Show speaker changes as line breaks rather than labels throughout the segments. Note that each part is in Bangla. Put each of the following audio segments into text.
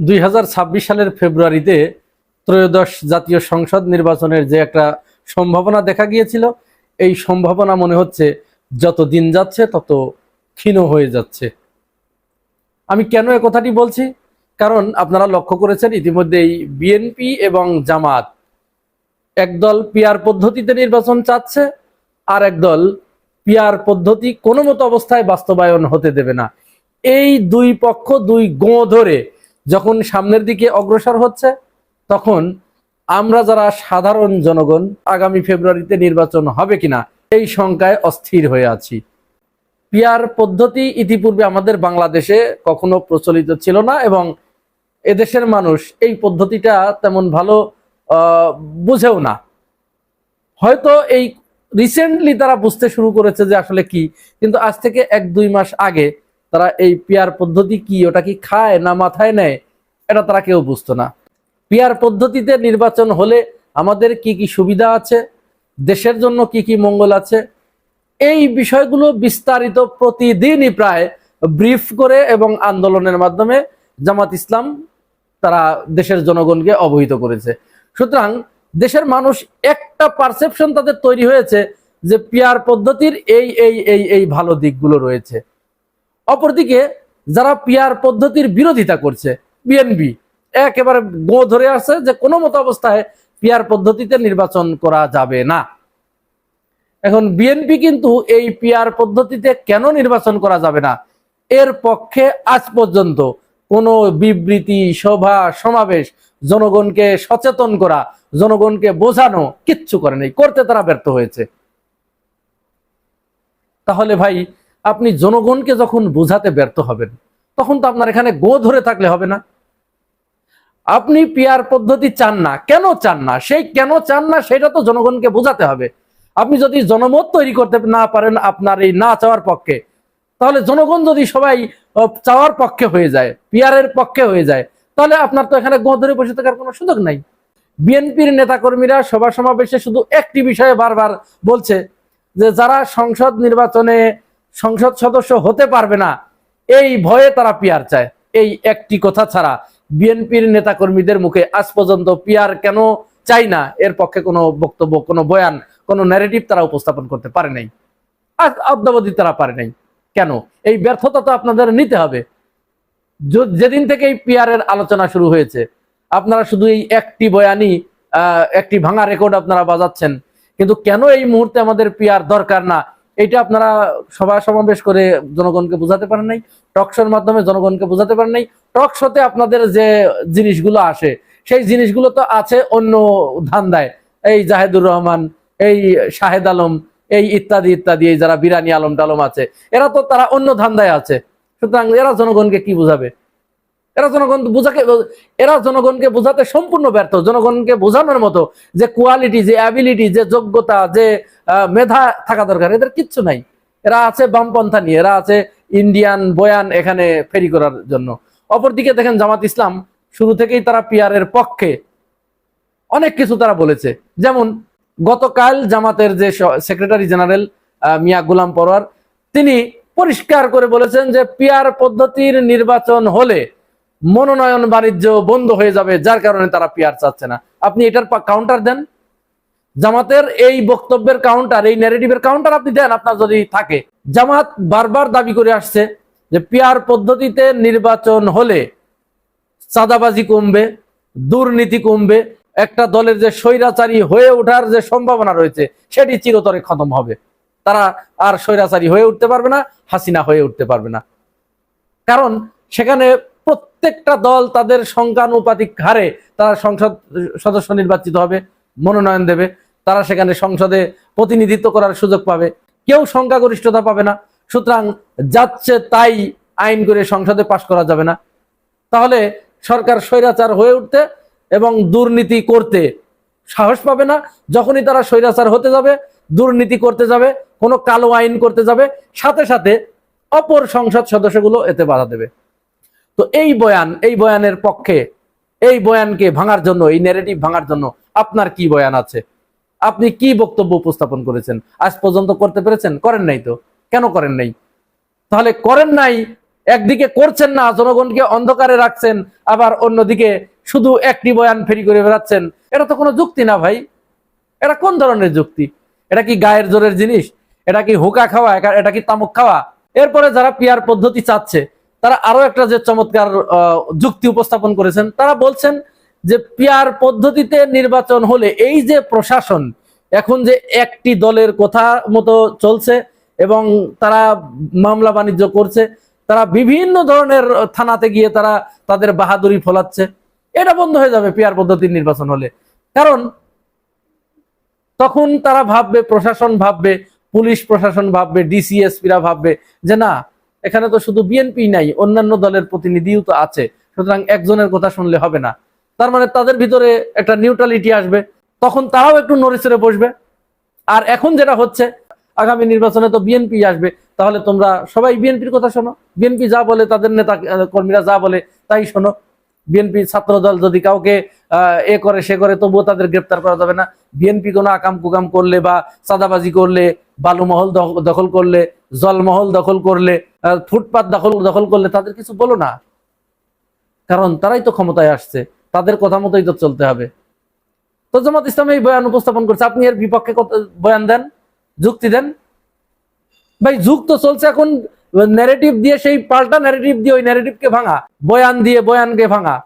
দুই হাজার ছাব্বিশ সালের ফেব্রুয়ারিতে ত্রয়োদশ জাতীয় সংসদ নির্বাচনের যে একটা সম্ভাবনা দেখা গিয়েছিল, এই সম্ভাবনা মনে হচ্ছে যত দিন যাচ্ছে তত ক্ষীণ হয়ে যাচ্ছে। আমি কেন এ কথাটি বলছি? কারণ আপনারা লক্ষ্য করেছেন ইতিমধ্যেই বিএনপি এবং জামাত একদল পিয়ার পদ্ধতিতে নির্বাচন চাচ্ছে আর একদল পিয়ার পদ্ধতি কোনো মতো অবস্থায় বাস্তবায়ন হতে দেবে না। এই দুই পক্ষ দুই গো ধরে যখন সামনের দিকে অগ্রসর হচ্ছে, তখন আমরা যারা সাধারণ জনগণ, আগামী ফেব্রুয়ারিতে নির্বাচন হবে কিনা, এই শঙ্কায় অস্থির হয়ে আছি। পিয়ার পদ্ধতি ইতিপূর্বে আমাদের বাংলাদেশে কখনো প্রচলিত ছিল না এবং এদেশের মানুষ এই পদ্ধতিটা তেমন ভালো বুঝেও না। হয়তো এই রিসেন্টলি তারা বুঝতে শুরু করেছে যে আসলে কি, কিন্তু আজ থেকে এক দুই মাস আগে তারা এই পিয়ার পদ্ধতি কি, ওটা কি খায় না মাথায় নেয়? এটা তারা কেউ বুঝতো না। পিয়ার পদ্ধতিতে নির্বাচন হলে আমাদের কি কি সুবিধা আছে? দেশের জন্য কি কি মঙ্গল আছে? এই বিষয়গুলো বিস্তারিত প্রতিদিনই প্রায় ব্রিফ করে এবং আন্দোলনের মাধ্যমে জামাত ইসলাম তারা দেশের জনগণকে অবহিত করেছে। সুতরাং দেশের মানুষ একটা পারসেপশন তাদের তৈরি হয়েছে যে পিয়ার পদ্ধতির এই এই এই এই ভালো দিকগুলো রয়েছে। অপরদিকে যারা পিয়ার পদ্ধতির বিরোধিতা করছে বিএনপি একেবারে গো ধরে আছে যে কোনো মতো অবস্থায় পিয়ার পদ্ধতিতে নির্বাচন করা যাবে না। এখন বিএনপি কিন্তু এই পিয়ার পদ্ধতিতে কেন নির্বাচন করা যাবে না? এর পক্ষে আজ পর্যন্ত কোনো বিবৃতি, সভা, সমাবেশ জনগণকে সচেতন করা, জনগণকে বোঝানো কিচ্ছু করে নেই, করতে তারা ব্যর্থ হয়েছে। তাহলে ভাই আপনি জনগণকে যখন বোঝাতে ব্যর্থ হবেন, তখন তো আপনার এখানে গো ধরে থাকলে হবে না। আপনি পিয়ার পদ্ধতি চান না, কেন চান না? সেই কেন চান না, সেটা তো জনগণকে বোঝাতে হবে। আপনি যদি জনমত তৈরি করতে না পারেন আপনার এই না চাওয়ার পক্ষে, তাহলে জনগণ যদি সবাই চাওয়ার পক্ষে হয়ে যায় পিয়ারের পক্ষে হয়ে যায়, তাহলে আপনার তো এখানে গো ধরে বসে থাকার কোনো সুযোগ নাই। বিএনপির নেতাকর্মীরা সভা সমাবেশে শুধু একটি বিষয়ে বারবার বলছে যে, যারা সংসদ নির্বাচনে সংসদ সদস্য হতে পারবে না এই ভয়ে তারা পিয়ার চায়। এই একটি কথা ছাড়া বিএনপির নেতাকর্মীদের মুখে আজ পর্যন্ত পিয়ার কেন চাই না? এর পক্ষে কোনো বক্তব্য কোনো বয়ান কোনো ন্যারেটিভ তারা উপস্থাপন করতে পারে নাই। অদ্যাবধি তারা পারে নাই। কেন? এই ব্যর্থতা তো আপনাদের নিতে হবে। যেদিন থেকে এই পিয়ারের আলোচনা শুরু হয়েছে আপনারা শুধু এই একটি বয়ানই আহ, একটি ভাঙা রেকর্ড আপনারা বাজাচ্ছেন। কিন্তু কেন এই মুহূর্তে আমাদের পিয়ার দরকার না? এটা আপনারা সভা সমাবেশ করে জনগণকে বোঝাতে পারেন নাই টকশোর মাধ্যমে জনগণকে বোঝাতে পারেন নাই। টকশোতে আপনাদের যে জিনিসগুলো আসে, সেই জিনিসগুলো তো আছে অন্য ধান্দায়। এই জাহেদুর রহমান, এই শাহেদ আলম, এই ইত্যাদি ইত্যাদি, এই যারা বিরানি আলম টালম আছে, এরা তো তারা অন্য ধান্দায় আছে। সুতরাং এরা জনগণকে কি বুঝাবে? এরা জনগণ বুঝাকে এরা জনগণকে বোঝাতে সম্পূর্ণ ব্যর্থ। জনগণকে বোঝানোর মতো যে কোয়ালিটি যে অ্যাবিলিটি যে যোগ্যতা, যে মেধা থাকা দরকার, এদের কিচ্ছু নাই। এরা আছে বামপন্থা নিয়ে, এরা আছে ইন্ডিয়ান বয়ান এখানে ফেরি করার জন্য। অপরদিকে দেখেন জামাত ইসলাম, শুরু থেকেই তারা পিয়ারের পক্ষে অনেক কিছু তারা বলেছে। যেমন, গতকাল জামাতের যে সেক্রেটারি জেনারেল মিয়া গুলাম পরোয়ার, তিনি পরিষ্কার করে বলেছেন যে পিয়ার পদ্ধতির নির্বাচন হলে মনোনয়ন বাণিজ্য বন্ধ হয়ে যাবে, যার কারণে তারা পিয়ার চাচ্ছে না। আপনি এটার কাউন্টার দেন। জামাতের এই বক্তব্যের কাউন্টার এই ন্যারেটিভের কাউন্টার আপনি দেন, আপনার যদি থাকে। জামাত বারবার দাবি করে আসছে যে পিয়ার পদ্ধতিতে নির্বাচন হলে চাঁদাবাজি কমবে, দুর্নীতি কমবে, একটা দলের যে স্বৈরাচারী হয়ে ওঠার যে সম্ভাবনা রয়েছে, সেটি চিরতরে খতম হবে। তারা আর স্বৈরাচারী হয়ে উঠতে পারবে না, হাসিনা হয়ে উঠতে পারবে না। কারণ সেখানে প্রত্যেকটা দল তাদের সংখ্যানুপাতিক হারে তারা সংসদ সদস্য নির্বাচিত হবে, মনোনয়ন দেবে। তারা সেখানে সংসদে প্রতিনিধিত্ব করার সুযোগ পাবে। কেউ সংখ্যাগরিষ্ঠতা পাবে না। সুতরাং যাচ্ছে তাই আইন করে সংসদে পাশ করা যাবে না। তাহলে সরকার স্বৈরাচার হয়ে উঠতে এবং দুর্নীতি করতে সাহস পাবে না। যখনই তারা স্বৈরাচার হতে যাবে, দুর্নীতি করতে যাবে, কোনো কালো আইন করতে যাবে, সাথে সাথে অপর সংসদ সদস্যগুলো এতে বাধা দেবে। তো এই বয়ান, এই বয়ানের পক্ষে, এই বয়ানকে ভাঙার জন্য, এই ন্যারেটিভ ভাঙার জন্য আপনার কি বয়ান আছে? আপনি কি বক্তব্য উপস্থাপন করেছেন? আজ পর্যন্ত করতে পেরেছেন? করেন নাই তো। কেন করেন নাই? তাহলে করেন নাই, একদিকে করছেন না, জনগণকে অন্ধকারে রাখছেন, আবার অন্যদিকে শুধু একটি বয়ান ফেরি করে বেড়াচ্ছেন। এটা তো কোনো যুক্তি না ভাই। এটা কোন ধরনের যুক্তি? এটা কি গায়ের জোরের জিনিস? এটা কি হুকা খাওয়া? এটা কি তামুক খাওয়া? এরপরে যারা পিয়ার পদ্ধতি চাচ্ছে তারা আরও একটা যে চমৎকার যুক্তি উপস্থাপন করেছেন, তারা বলছেন যে পিয়ার পদ্ধতিতে নির্বাচন হলে এই যে প্রশাসন, এখন যে একটি দলের কথা মতো চলছে এবং তারা মামলা বাণিজ্য করছে, তারা বিভিন্ন ধরনের থানাতে গিয়ে তারা তাদের বাহাদুরি ফলাচ্ছে, এটা বন্ধ হয়ে যাবে পিয়ার পদ্ধতির নির্বাচন হলে। কারণ তখন তারা ভাববে, প্রশাসন ভাববে, পুলিশ প্রশাসন ভাববে, ডিসিএসপিরা ভাববে যে না এখানে তো শুধু বিএনপি নাই, অন্যান্য দলের প্রতিনিধিও তো আছে। সুতরাং একজনের কথা শুনলে হবে না। তার মানে তাদের ভিতরে একটা নিউট্রালিটি আসবে। তখন তারাও একটু নড়েচড়ে বসবে। আর এখন যেটা হচ্ছে, আগামী নির্বাচনে তো বিএনপি আসবে। তাহলে তোমরা সবাই বিএনপির কথা শোনো। বিএনপি যা বলে, তাদের নেতা কর্মীরা যা বলে, তাই শোনো। বিএনপি ছাত্র দল যদি কাউকে এ করে, সে করে, তবুও তাদের গ্রেপ্তার করা যাবে না। বিএনপি কোনো আকাম কুকাম করলে বা চাঁদাবাজি করলে, বালুমহল দখ- দখল করলে, জলমহল দখল করলে ফুটপাত দখল দখল করলে তাদের কিছু বলো না। কারণ তারাই তো ক্ষমতায় আসছে, তাদের কথা মতোই তো চলতে হবে। তো জামাত ইসলাম এই বয়ান উপস্থাপন করছে, আপনি এর বিপক্ষে বয়ান দেন, যুক্তি দেন? ভাই, যুগ তো চলছে এখন ন্যারেটিভ দিয়ে সেই পাল্টা ন্যারেটিভ দিয়ে ওই ন্যারেটিভকে ভাঙা, বয়ান দিয়ে বয়ানকে ভাঙা।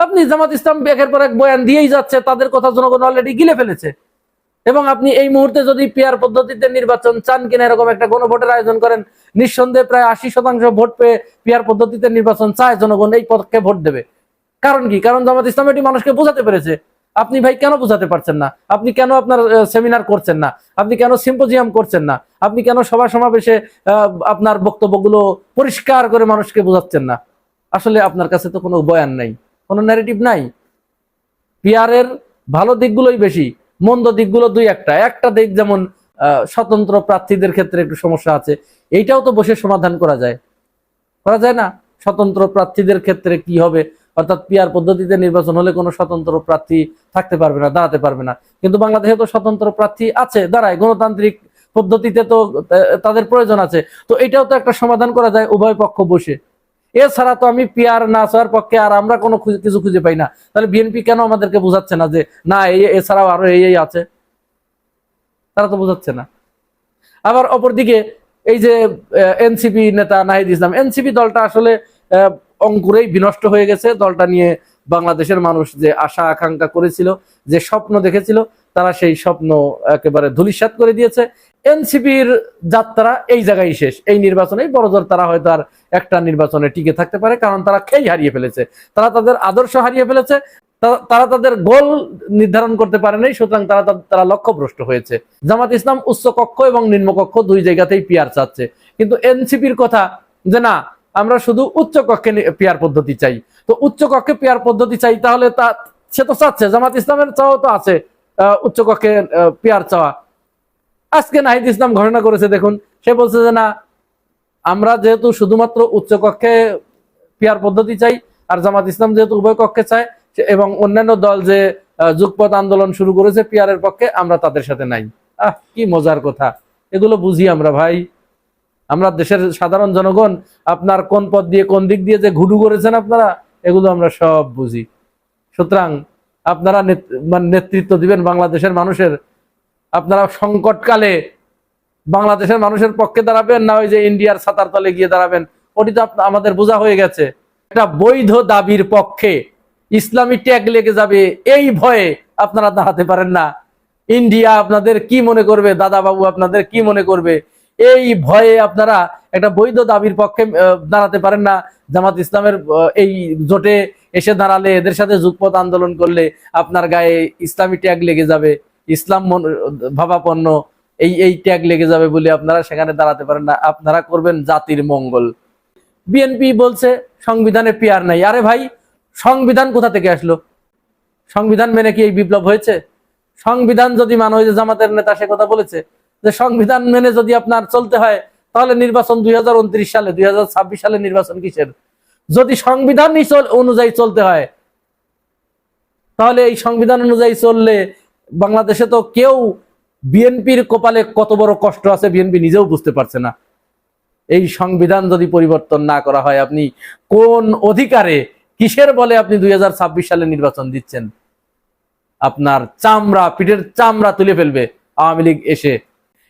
আপনি জামাত ইসলাম একের পর এক বয়ান দিয়েই যাচ্ছে, তাদের কথা জনগণ অলরেডি গিলে ফেলেছে। এবং আপনি এই মুহূর্তে যদি পিয়ার পদ্ধতিতে নির্বাচন চান কিনা এরকম একটা গণভোটের আয়োজন করেন, নিঃসন্দেহে প্রায় আশি শতাংশ ভোট পেয়ে পিয়ার পদ্ধতিতে নির্বাচন চায় জনগণ, এই পক্ষে ভোট দেবে। কারণ কি? কারণ জামাত ইসলাম এটি মানুষকে বোঝাতে পেরেছে। আপনি ভাই কেন বোঝাতে পারছেন না? আপনি কেন আপনার সেমিনার করছেন না? আপনি কেন সিম্পোজিয়াম করছেন না? আপনি কেন সভা সমাবেশে আপনার বক্তব্যগুলো পরিষ্কার করে মানুষকে বোঝাচ্ছেন না? আসলে আপনার কাছে তো কোনো বয়ান নাই, কোনো ন্যারেটিভ নাই। পিয়ারের ভালো দিকগুলোই বেশি। মন্দ দিকগুলো দুই একটা। একটা দিক যেমন স্বতন্ত্র প্রার্থীদের ক্ষেত্রে একটু সমস্যা আছে, এইটাও তো বসে সমাধান করা যায়। করা যায় না? স্বতন্ত্র প্রার্থীদের ক্ষেত্রে কি হবে? অর্থাৎ পিয়ার পদ্ধতিতে নির্বাচন হলে কোনো স্বতন্ত্র প্রার্থী থাকতে পারবে না, দাঁড়াতে পারবে না। কিন্তু বাংলাদেশে তো স্বতন্ত্র প্রার্থী আছে, দাঁড়ায়। গণতান্ত্রিক পদ্ধতিতে তো তাদের প্রয়োজন আছে। তো এটাও তো একটা সমাধান করা যায়, উভয় পক্ষ বসে। এছাড়া তো আমি পিয়ার না চাওয়ার পক্ষে আর আমরা কোনো কিছু খুঁজে পাই না। তাহলে বিএনপি কেন আমাদেরকে বোঝাচ্ছে না যে, না এছাড়াও আরও এই আছে? তারা তো বোঝাচ্ছে না। আবার অপরদিকে এই যে এনসিপি নেতা নাহিদ ইসলাম, এনসিপি দলটা আসলে অঙ্কুরেই বিনষ্ট হয়ে গেছে। দলটা নিয়ে বাংলাদেশের মানুষ যে আশা, আকাঙ্ক্ষা করেছিল, যে স্বপ্ন দেখেছিল, তারা সেই স্বপ্ন একেবারে ধূলিসাৎ করে দিয়েছে। এনসিপির যাত্রা এই জায়গায় শেষ। এই নির্বাচনে বড়জোর তারা হয়তো আর একটা নির্বাচনে টিকে থাকতে পারে, কারণ তারা খেই হারিয়ে ফেলেছে। তারা তাদের আদর্শ হারিয়ে ফেলেছে তারা তাদের গোল নির্ধারণ করতে পারে নাই সুতরাং তারা তারা লক্ষ্যভ্রষ্ট হয়েছে। জামাত ইসলাম উচ্চ কক্ষ এবং নিম্নকক্ষ দুই জায়গাতেই পিয়ার চাচ্ছে। কিন্তু এনসিপির কথা যে না, আমরা শুধু উচ্চ কক্ষে পিয়ার পদ্ধতি চাই। তো উচ্চ কক্ষে পিয়ার পদ্ধতি চাই, তাহলে তা, সে তো চাচ্ছে, জামাত ইসলামের চাওয়া তো আছে উচ্চ কক্ষে পিয়ার চাওয়া। আজকে নাহিদ ইসলাম ঘটনা করেছে, দেখুন। সে বলছে যে না, আমরা যেহেতু শুধুমাত্র উচ্চ কক্ষে পিয়ার পদ্ধতি চাই, আর জামাত ইসলাম যেহেতু উভয় কক্ষে চায়, এবং অন্যান্য দল যে যুগপথ আন্দোলন শুরু করেছে পিয়ারের পক্ষে, আমরা তাদের সাথে নাই। আহ, কি মজার কথা। এগুলো বুঝি আমরা, ভাই। আমরা দেশের সাধারণ জনগণ, আপনার কোন পথ দিয়ে কোন দিক দিয়ে যে ঘুডু করেছেন আপনারা, এগুলো আমরা সব বুঝি। সুতরাং আপনারা মানে নেতৃত্ব দিবেন বাংলাদেশের মানুষের আপনারা সংকটকালে বাংলাদেশের মানুষের পক্ষে দাঁড়াবেন, না ওই যে ইন্ডিয়ার ছাতার তলে গিয়ে দাঁড়াবেন? ওটি তো আমাদের বোঝা হয়ে গেছে। একটা বৈধ দাবির পক্ষে ইসলামী ট্যাগ লেগে যাবে, এই ভয়ে আপনারা দাঁড়াতে পারেন না। ইন্ডিয়া আপনাদের কি মনে করবে? দাদা বাবু আপনাদের কি মনে করবে? এই ভয়ে আপনারা একটা বৈধ দাবির পক্ষে দাঁড়াতে পারেন না। জামাত ইসলামের এই জোটে এসে দাঁড়ালে, এদের সাথে যুগপথ আন্দোলন করলে আপনার গায়ে ইসলামী ট্যাগ লেগে যাবে। ইসলাম ভাবাপন্ন এই এই ট্যাগ লেগে যাবে বলে আপনারা সেখানে দাঁড়াতে পারেন না। আপনারা করবেন জাতির মঙ্গল। বিএনপি বলছে, সংবিধানে পিয়ার নাই। আরে ভাই, সংবিধান কোথা থেকে আসলো? সংবিধান মেনে কি এই বিপ্লব হয়েছে? সংবিধান যদি মানো যে জামাতের নেতা সে কথা বলেছে, যে সংবিধান মেনে যদি আপনার চলতে হয়, তাহলে নির্বাচন দুই হাজার উনত্রিশ সালে, দুই হাজার ছাব্বিশ সালে নির্বাচন কিসের? যদি সংবিধান অনুযায়ী চলতে হয়, তাহলে এই সংবিধান অনুযায়ী চললে বাংলাদেশে তো কেউ বিএনপির কপালে কত বড় কষ্ট আছে বিএনপি নিজেও বুঝতে পারছে না। এই সংবিধান যদি পরিবর্তন না করা হয়, আপনি কোন অধিকারে কিসের বলে আপনি দুই হাজার ছাব্বিশ সালে নির্বাচন দিচ্ছেন? আপনার চামড়া, পিঠের চামড়া তুলে ফেলবে আওয়ামী লীগ এসে।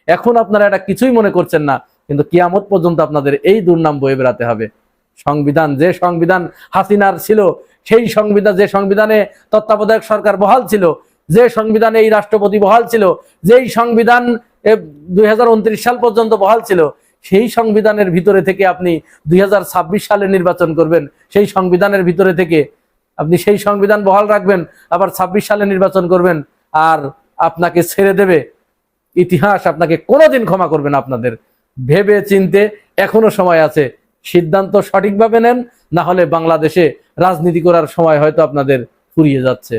এখন আপনারা এটা কিছুই মনে করছেন না, কিন্তু কিয়ামত পর্যন্ত আপনাদের এই দুর্নাম বয়ে বেড়াতে হবে। সংবিধান যে সংবিধান হাসিনার ছিল, সেই সংবিধান যে সংবিধানে তত্ত্বাবধায়ক সরকার বহাল ছিল যে সংবিধানে এই রাষ্ট্রপতি বহাল ছিল, যেই সংবিধান দুই হাজার উনত্রিশ সাল পর্যন্ত বহাল ছিল, সেই সংবিধানের ভিতরে থেকে আপনি দুই হাজার ছাব্বিশ সালে নির্বাচন করবেন, সেই সংবিধানের ভিতরে থেকে আপনি সেই সংবিধান বহাল রাখবেন, আবার ছাব্বিশ সালে নির্বাচন করবেন, আর আপনাকে ছেড়ে দেবে। ইতিহাস আপনাকে কোনোদিন ক্ষমা করবে না আপনাদের। ভেবে চিনতে এখনও সময় আছে। সিদ্ধান্ত সঠিকভাবে নেন, না হলে বাংলাদেশে রাজনীতি করার সময় হয়তো আপনাদের ফুরিয়ে যাচ্ছে।